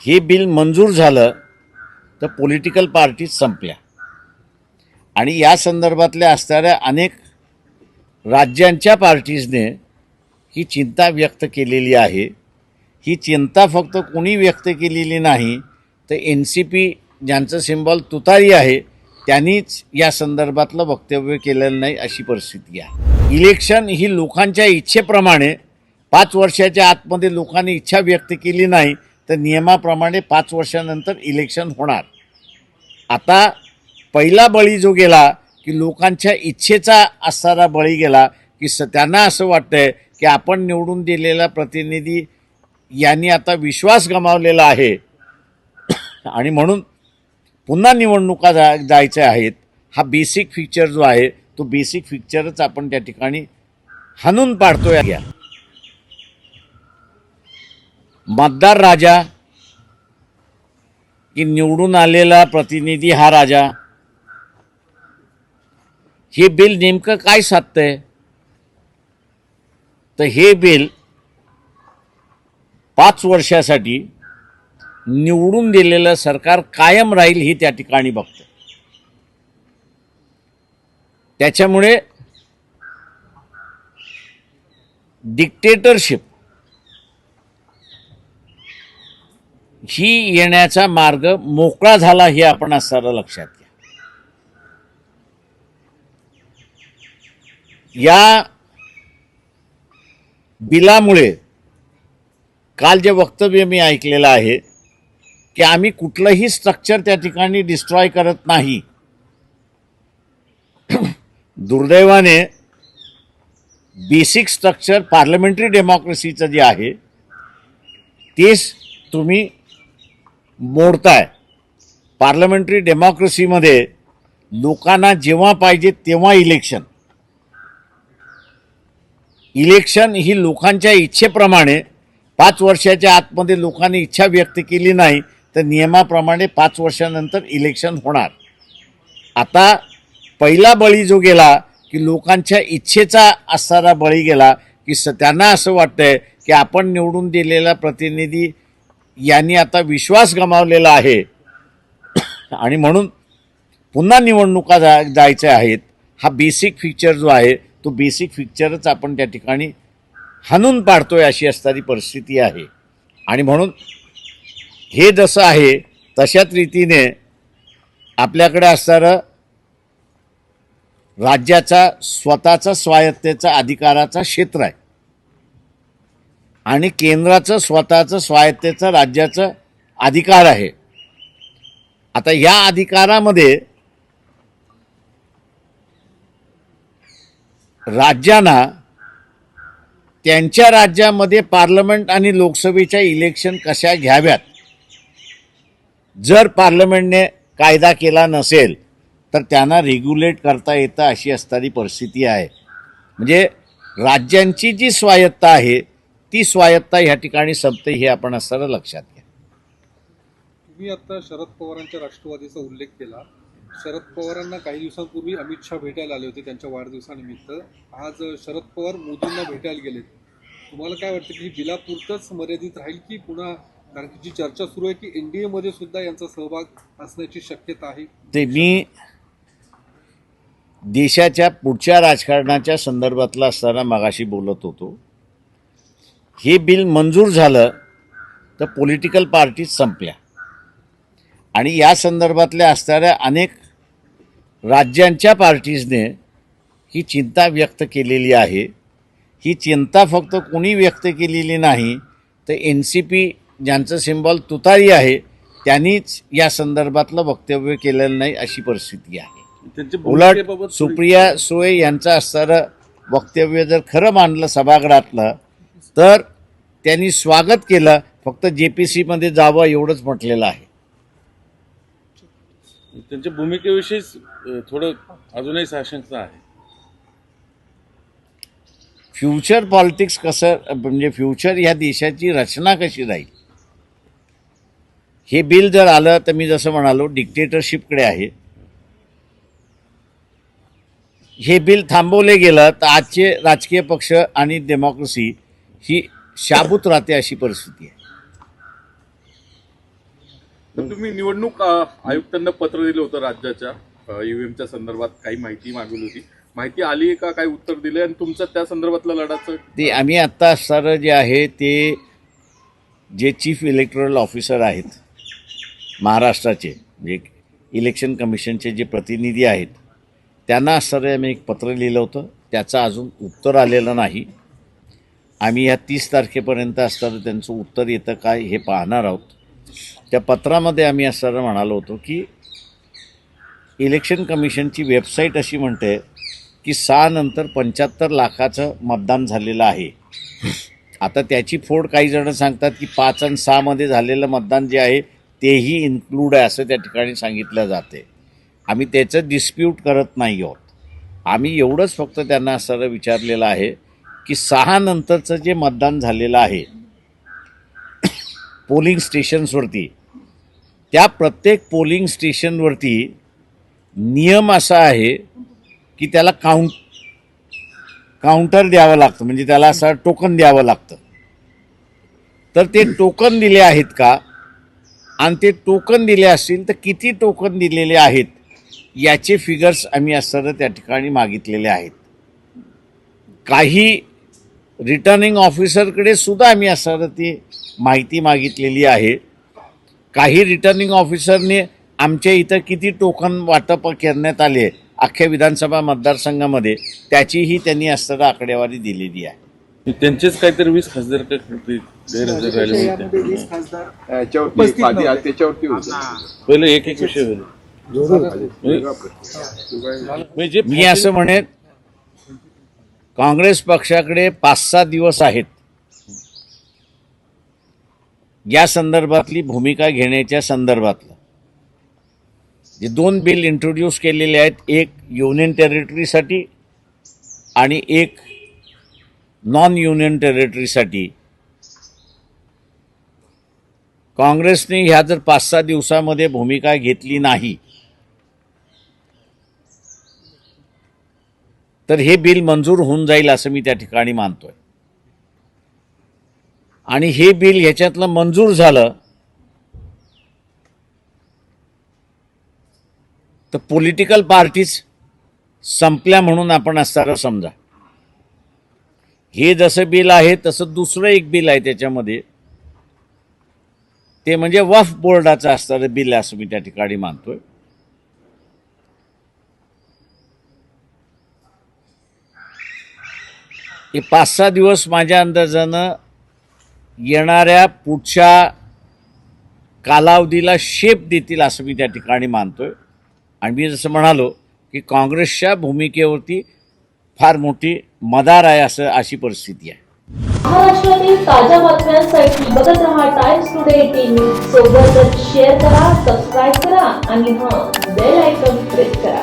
हे बिल मंजूर झालं तर पॉलिटिकल पार्टीज संपल्या. आणि या संदर्भातल्या असणाऱ्या अनेक राज्यांच्या पार्टीजने ही चिंता व्यक्त केलेली आहे. ही चिंता फक्त कोणी व्यक्त केलेली नाही तर एन सी पी ज्यांचं सिम्बॉल तुतारी आहे त्यांनीच या संदर्भातलं वक्तव्य केलेलं नाही अशी परिस्थिती आहे. इलेक्शन ही लोकांच्या इच्छेप्रमाणे पाच वर्षाच्या आतमध्ये लोकांनी इच्छा व्यक्त केली नाही तर नियमाप्रमाणे पाच वर्षानंतर इलेक्शन होणार. आता पहिला बळी जो गेला की लोकांच्या इच्छेचा असणारा बळी गेला की स त्यांना असं वाटतंय की आपण निवडून दिलेला प्रतिनिधी यांनी आता विश्वास गमावलेला आहे. आणि म्हणून पुन्हा निवडणुका जा जायच्या आहेत. हा बेसिक फीचर जो आहे तो बेसिक फीचरच आपण त्या ठिकाणी हाणून पाडतोय. या मतदार राजा की निवडून आलेला प्रतिनिधी हा राजा. हे बिल नेमकं काय साधतंय? तर हे बिल पाच वर्षासाठी निवडून दिलेलं सरकार कायम राहील ही त्या ठिकाणी बघतं त्याच्यामुळे डिक्टेटरशिप ही येण्याचा मार्ग मोकळा झाला हे आपण असताना लक्षात घ्या. या बिलामुळे काल जे वक्तव्य मी ऐकलेलं आहे की आम्ही कुठलंही स्ट्रक्चर त्या ठिकाणी डिस्ट्रॉय करत नाही. दुर्दैवाने बेसिक स्ट्रक्चर पार्लमेंटरी डेमोक्रेसीचं जे आहे तेच तुम्ही मोडताय. पार्लमेंटरी डेमोक्रेसीमध्ये लोकांना जेव्हा पाहिजे तेव्हा इलेक्शन इलेक्शन ही लोकांच्या इच्छेप्रमाणे पाच वर्षाच्या आतमध्ये लोकांनी इच्छा व्यक्त केली नाही तर नियमाप्रमाणे पाच वर्षानंतर इलेक्शन होणार. आता पहिला बळी जो गेला की लोकांच्या इच्छेचा असणारा बळी गेला की स त्यांना असं वाटतंय की आपण निवडून दिलेला प्रतिनिधी यांनी आता विश्वास गमावलेला आहे. आणि म्हणून पुन्हा निवडणुका जा जायच्या आहेत. हा बेसिक फीचर जो आहे तो बेसिक फीचरच आपण त्या ठिकाणी हाणून पाडतोय अशी असणारी परिस्थिती आहे. आणि म्हणून हे जसं आहे तशाच रीतीने आपल्याकडे असणारं राज्याचा स्वतःचा स्वायत्तेचा अधिकाराचा क्षेत्र आहे. आणि केंद्राचं स्वतःचं स्वायत्तेचं राज्याचं अधिकार आहे. आता या अधिकारामध्ये राज्यांना त्यांच्या राज्यामध्ये पार्लमेंट आणि लोकसभेच्या इलेक्शन कशा घ्याव्यात? जर पार्लमेंटने कायदा केला नसेल तर त्यांना रेग्युलेट करता येतं अशी असणारी परिस्थिती आहे. म्हणजे राज्यांची जी स्वायत्ता आहे ती स्वायत्ता ह्या ठिकाणी संपते हे आपण असताना लक्षात घ्या. तुम्ही आता शरद पवारांच्या राष्ट्रवादीचा उल्लेख केला. शरद पवारांना काही दिवसांपूर्वी अमित शहा भेटायला आले होते त्यांच्या वाढदिवसानिमित्त. आज शरद पवार मोदींना भेटायला गेलेत. तुम्हाला काय वाटतं की बिलापुरतंच मर्यादित राहील की पुन्हा कारण की जी चर्चा सुरू आहे की एनडीए मध्ये सुद्धा यांचा सहभाग असण्याची शक्यता आहे? ते मी देशाच्या पुढच्या राजकारणाच्या संदर्भातला असताना मागाशी बोलत होतो. हे बिल मंजूर झालं तर पॉलिटिकल पार्टीज संपल्या. आणि या संदर्भातल्या असणाऱ्या अनेक राज्यांच्या पार्टीजने ही चिंता व्यक्त केलेली आहे. ही चिंता फक्त कोणी व्यक्त केलेली नाही तर एन सी पी ज्यांचं सिम्बॉल तुतारी आहे त्यांनीच या संदर्भातलं वक्तव्य केलेलं नाही अशी परिस्थिती आहे. उलट सुप्रिया सुळे यांचं असणारं वक्तव्य जर खरं मानलं सभागृहातलं तर त्यांनी स्वागत केलं. फक्त जे पी सीमध्ये जावं एवढंच म्हटलेलं आहे. त्यांच्या भूमिकेविषयीच थोडं अजूनही साशंकता आहे. फ्युचर पॉलिटिक्स कसं म्हणजे फ्युचर ह्या देशाची रचना कशी राहील? हे बिल जर आलं तर मी जसं म्हणालो डिक्टेटरशिपकडे आहे. हे बिल थांबवले गेलं तर आजचे राजकीय पक्ष आणि डेमोक्रेसी ही शाबूत राहते अशी परिस्थिती आहे. तुम्ही निवडणूक आयुक्तांना पत्र दिलं होतं राज्याच्या ईव्हीएमच्या संदर्भात काही माहिती मागवली होती. माहिती आली आहे का? काही उत्तर दिले? आणि तुमचं त्या संदर्भातलं लढाचं? ते आम्ही आत्ता असणारं जे आहे ते जे चीफ इलेक्टोरल ऑफिसर आहेत महाराष्ट्राचे म्हणजे इलेक्शन कमिशनचे जे प्रतिनिधी आहेत त्यांना असणारं आम्ही एक पत्र लिहिलं होतं. त्याचं अजून उत्तर आलेलं नाही. आम्ही ह्या तीस तारखेपर्यंत असताना त्यांचं उत्तर येतं काय हे पाहणार आहोत. त्या पत्रामध्ये आम्ही असताना म्हणालो होतो की इलेक्शन कमिशनची वेबसाईट अशी म्हणते की सहानंतर पंच्याहत्तर लाखाचं मतदान झालेलं आहे. आता त्याची फोड काही जणं सांगतात की पाच आणि सहामध्ये झालेलं मतदान जे आहे तेही इन्क्लूड आहे असं त्या ठिकाणी सांगितलं जाते. आम्ही त्याचं डिस्प्यूट करत नाही आहोत. आम्ही एवढंच फक्त त्यांना असं विचारलेलं आहे की सहा नंतरचं जे मतदान झालेलं आहे पोलिंग स्टेशन्सवरती त्या प्रत्येक पोलिंग स्टेशनवरती नियम असा आहे की त्याला काउंट काउंटर द्यावं लागतं म्हणजे त्याला असं टोकन द्यावं लागतं. तर ते टोकन दिले आहेत का? आणि ते टोकन दिले असतील तर किती टोकन दिलेले आहेत? याचे फिगर्स आम्ही असं त्या ठिकाणी मागितलेले आहेत. काही रिटर्निंग ऑफिसरकडे सुद्धा आम्ही असं ती माहिती मागितलेली आहे. काही रिटर्निंग ऑफिसरने आमच्या इथं किती टोकन वाटप करण्यात आले अख्ख्या विधानसभा मतदारसंघामध्ये त्याचीही त्यांनी असताना आकडेवारी दिलेली आहे. त्यांचेच काहीतरी वीस खासदार गैरहजर राहिले पहिले एक एक विषय म्हणजे जे मी असं म्हणेन काँग्रेस पक्षाकडे पाच सहा दिवस आहेत. या संदर्भातली भूमिका घेण्याच्या संदर्भातलं. जे दोन बिल इंट्रोड्यूस केलेले आहेत एक युनियन टेरिटरीसाठी आणि एक नॉन युनियन टेरिटरीसाठी काँग्रेसने ह्या जर पाच सहा दिवसामध्ये भूमिका घेतली नाही तर हे बिल मंजूर होऊन जाईल असं मी त्या ठिकाणी मानतोय. आणि हे बिल ह्याच्यातलं मंजूर झालं तर पॉलिटिकल पार्टीज संपल्या म्हणून आपण असताना समजा. हे जसं बिल आहे तसं दुसरं एक बिल आहे त्याच्यामध्ये. ते म्हणजे वफ बोर्डाचं असणारं बिल असं मी त्या ठिकाणी मानतोय. हे पाच सहा दिवस माझ्या अंदाजानं येणाऱ्या पुढच्या कालावधीला शेप देतील असं मी त्या ठिकाणी मानतो आहे आणि मी जसं म्हणालो की काँग्रेसच्या भूमिकेवरती फार मोठी मदार आहे असं अशी परिस्थिती आहे. महाराष्ट्रातील ताज्या बातम्यांसाठी बघत रहा टाइम्स टुडे एटीन सोबतच शेअर करा सबस्क्राईब करा आणि हां बेल आयकॉन प्रेस करा.